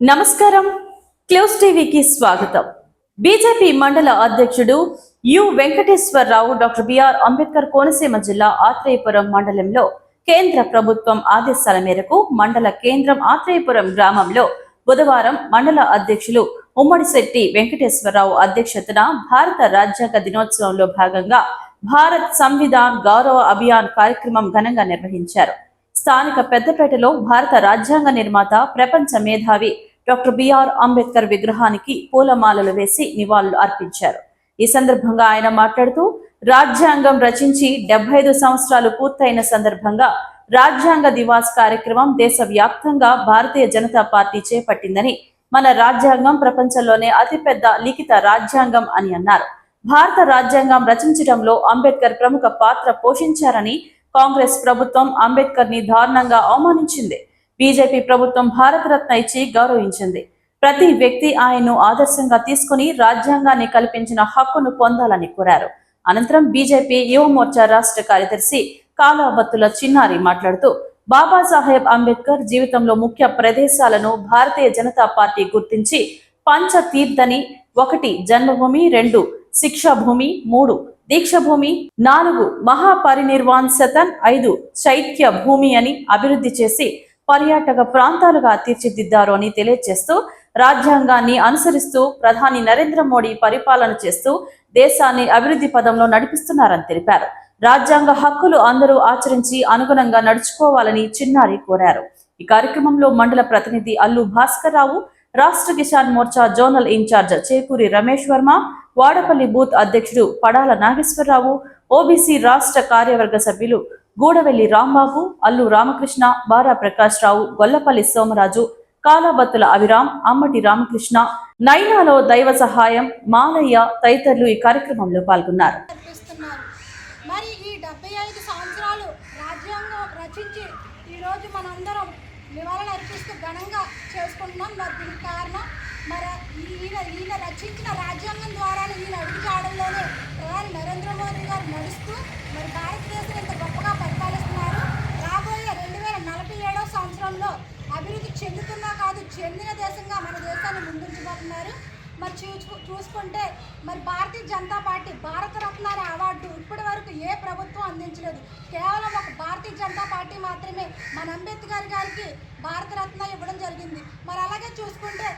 నమస్కారం. క్లోజ్ టీవీకి స్వాగతం. బీజేపీ మండల అధ్యక్షుడు U. Venkateswararao doctor B R Ambedkar Konaseema జిల్లా ఆత్రేయపురం మండలంలో కేంద్ర ప్రభుత్వం ఆదేశాల మేరకు మండల కేంద్రం ఆత్రేయపురం గ్రామంలో బుధవారం మండల అధ్యక్షులు ఉమ్మడిశెట్టి వెంకటేశ్వరరావు అధ్యక్షతన భారత రాజ్యాంగ దినోత్సవంలో భాగంగా భారత్ సంవిధాన్ గౌరవ అభియాన్ కార్యక్రమం ఘనంగా నిర్వహించారు. స్థానిక పెద్దపేటలో భారత రాజ్యాంగ నిర్మాత ప్రపంచ మేధావి డాక్టర్ బిఆర్ అంబేద్కర్ విగ్రహానికి పూలమాలలు వేసి నివాళులు అర్పించారు. ఈ సందర్భంగా ఆయన మాట్లాడుతూ రాజ్యాంగం రచించి డెబ్బై ఐదు సంవత్సరాలు పూర్తయిన సందర్భంగా రాజ్యాంగ దివాస్ కార్యక్రమం దేశవ్యాప్తంగా భారతీయ జనతా పార్టీ చేపట్టిందని మన రాజ్యాంగం ప్రపంచంలోనే అతిపెద్ద లిఖిత రాజ్యాంగం అని అన్నారు. భారత రాజ్యాంగం రచించడంలో అంబేద్కర్ ప్రముఖ పాత్ర పోషించారని కాంగ్రెస్ ప్రభుత్వం అంబేద్కర్ని దారుణంగా అవమానించింది. బీజేపీ ప్రభుత్వం భారతరత్న ఇచ్చి గౌరవించింది. ప్రతి వ్యక్తి ఆయన్ను ఆదర్శంగా తీసుకుని రాజ్యాంగాన్ని కల్పించిన హక్కును పొందాలని కోరారు. అనంతరం బీజేపీ యువ మోర్చా రాష్ట్ర కార్యదర్శి కాలాబత్తుల చిన్నారి మాట్లాడుతూ బాబాసాహెబ్ అంబేద్కర్ జీవితంలో ముఖ్య ప్రదేశాలను భారతీయ జనతా పార్టీ గుర్తించి పంచ తీర్థని ఒకటి జన్మభూమి రెండు శిక్షాభూమి మూడు దీక్షభూమి నాలుగు మహాపరినిర్వాణ్ శతన్ ఐదు చైత్య భూమి అని అభివృద్ధి చేసి పర్యాటక ప్రాంతాలుగా తీర్చిదిద్దారు అని తెలియజేస్తూ రాజ్యాంగాన్ని అనుసరిస్తూ ప్రధాని నరేంద్ర మోడీ పరిపాలన చేస్తూ దేశాన్ని అభివృద్ధి పదంలో నడిపిస్తున్నారని తెలిపారు. రాజ్యాంగ హక్కులు అందరూ ఆచరించి అనుగుణంగా నడుచుకోవాలని చిన్నారి కోరారు. ఈ కార్యక్రమంలో మండల ప్రతినిధి అల్లు భాస్కర్ రావు రాష్ట్ర Kisan Morcha zonal in-charge Chekuri Ramesh Varma Vadapalli booth అధ్యక్షుడు పడాల నాగేశ్వరరావు ఓబీసీ రాష్ట్ర కార్యవర్గ సభ్యులు గూడవెల్లి రాంబాబు అల్లు రామకృష్ణ బారా ప్రకాష్ రావు గొల్లపల్లి సోమరాజు కాలాబత్తుల అవిరాం అమ్మటి రామకృష్ణ నైనాలో దైవ సహాయం మాలయ్య తదితరులు ఈ కార్యక్రమంలో పాల్గొన్నారు. మరి ఈ డెబ్బై ఐదు సంవత్సరాలు రాజ్యాంగం రచించి ఈరోజు మనందరం నివాళులు అర్పిస్తూ ఘనంగా చేసుకుంటున్నాం. మరి దీనికి కారణం మరి ఈయన ఈయన రచించిన రాజ్యాంగం ద్వారా మరి చూసుకు చూసుకుంటే మరి భారతీయ జనతా పార్టీ భారత రత్న అవార్డు ఇప్పటి వరకు ఏ ప్రభుత్వం అందించలేదు. కేవలం ఒక భారతీయ జనతా పార్టీ మాత్రమే. మన అంబేద్కర్ గారికి భారతరత్న ఇవ్వడం జరిగింది. మరి అలాగే చూసుకుంటే